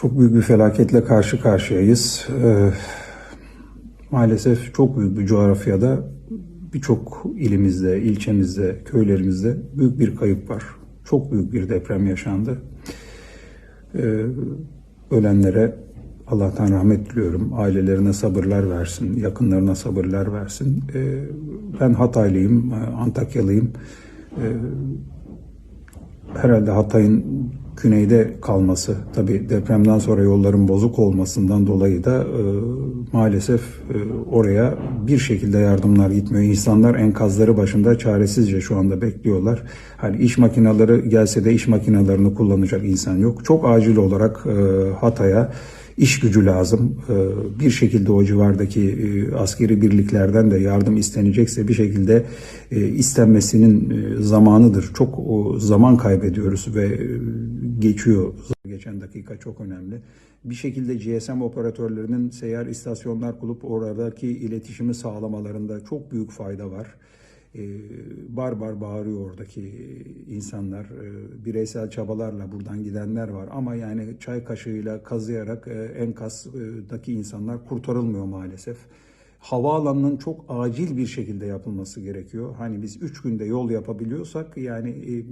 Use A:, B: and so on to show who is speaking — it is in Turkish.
A: Çok büyük bir felaketle karşı karşıyayız. Ee, maalesef çok büyük bir coğrafyada birçok ilimizde, ilçemizde, köylerimizde büyük bir kayıp var. Çok büyük bir deprem yaşandı. Ee, ölenlere Allah'tan rahmet diliyorum. Ailelerine sabırlar versin, yakınlarına sabırlar versin. Ee, ben Hataylıyım, Antakyalıyım. Ee, herhalde Hatay'ın güneyde kalması, tabi depremden sonra yolların bozuk olmasından dolayı da e, maalesef e, oraya bir şekilde yardımlar gitmiyor. İnsanlar enkazları başında çaresizce şu anda bekliyorlar. Hani iş makineleri gelse de iş makinelerini kullanacak insan yok. Çok acil olarak e, Hatay'a iş gücü lazım. Ee, Bir şekilde o civardaki e, askeri birliklerden de yardım istenecekse bir şekilde e, istenmesinin e, zamanıdır. Çok zaman kaybediyoruz ve geçiyor. Geçen dakika çok önemli. Bir şekilde GSM operatörlerinin seyyar istasyonlar kurup oradaki iletişimi sağlamalarında çok büyük fayda var bar bar bağırıyor oradaki insanlar. E, bireysel çabalarla buradan gidenler var ama yani çay kaşığıyla kazıyarak e, enkazdaki insanlar kurtarılmıyor maalesef. Havaalanının çok acil bir şekilde yapılması gerekiyor. Hani biz üç günde yol yapabiliyorsak yani e,